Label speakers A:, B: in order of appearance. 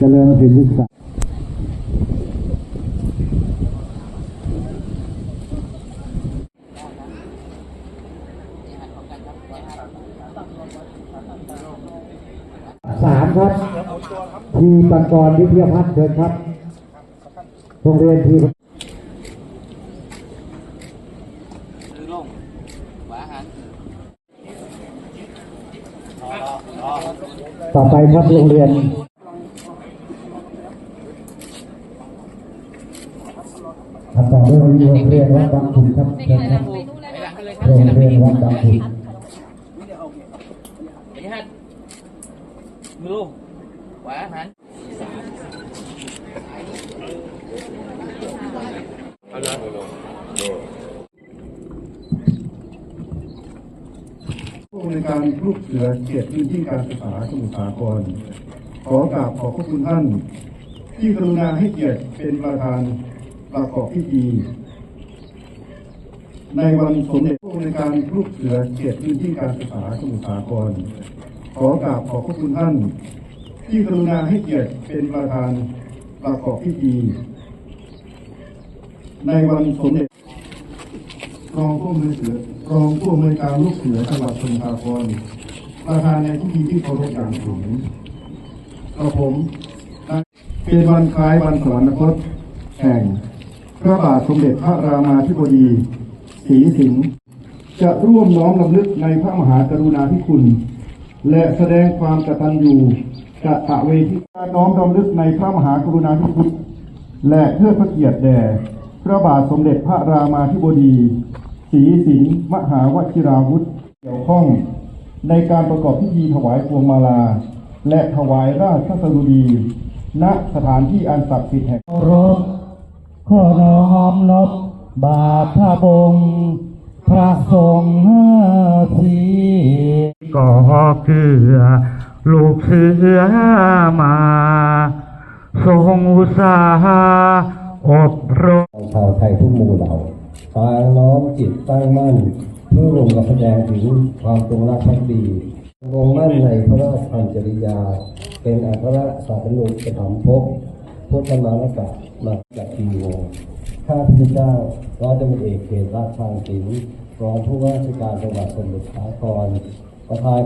A: เจริญศิลปศึกษาสามครับทีปังกรวิทยาพัฒน์เชิญครับโรงเรียนทีต่อไปครับโรงเรียน ครับต่อด้วยโรงเรียนวัดบางขุนครับเชิญครับ
B: ไปหลังกันเลยครับ
A: โรง
B: หลัง
A: เรี
B: ไป
A: ยนวัดบางขุน
B: มือลงหวาหัน
C: ผู้ในวยการลูกเสือเขตพื้นที่การศึกษาสมุทรสาคร ขอกราบขอบพระคุณท่าน ที่กรุณาให้เกียรติเป็นประธาน ประกอบพิธี ในวันสมเด็จผู้ในวยการลูกเสือเขตพื้นที่การศึกษาสมุทรสาคร ขอกราบขอบพระคุณท่าน ที่กรุณาให้เกียรติเป็นประธานประกอบพิธี ในวันสมเด็จรองผู้อำนวยเสือรองผู้อำนวยการลูกเสือจังหวัดสมุทรสาครประธานในพิธีที่เคารพอย่างสูงกระผมเป็นวันคล้ายวันสวรรคตแห่ง พระบาทสมเด็จพระรามาธิบดีศรีสิงห์จะร่วมน้อมรำลึกในพระมหากรุณาธิคุณ และแสดงความกตัญญูกะตะเวทีการน้อมรำลึกในพระมหากรุณาธิคุณ และเพื่อพระเกียรติแด่พระบาทสมเด็จพระรามาธิบดีศรีสิงห์มหาวชิราวุธเกี่ยวข้องในการประกอบพิธีถวายพวงมาลา และถวายราชสดุดี ณสถานที่อันศักดิ์สิทธิ์แห่ง
A: เคารพ ขอน้อมนบบาทพระบง พระสงฆ์ห้าสีก่อเกลือลูกเสือมาทรงอุตสาหะอบรม
D: ชาวไทยทุกหมู่เหล่าตายน้อมจิตตั้งมั่น เพื่อลงกับแสดงถึงความจงรักภักดีลงมั่นในพระราชพันจริยา เป็นอัครสาสนุปถัมภก พุทธมารกะมาจากทีวงข้าพเจ้าร้อยตำรวจเอกเขตราชทางศิลป์รองผู้ว่าราชการจังหวัดสมุทรสาครประธาน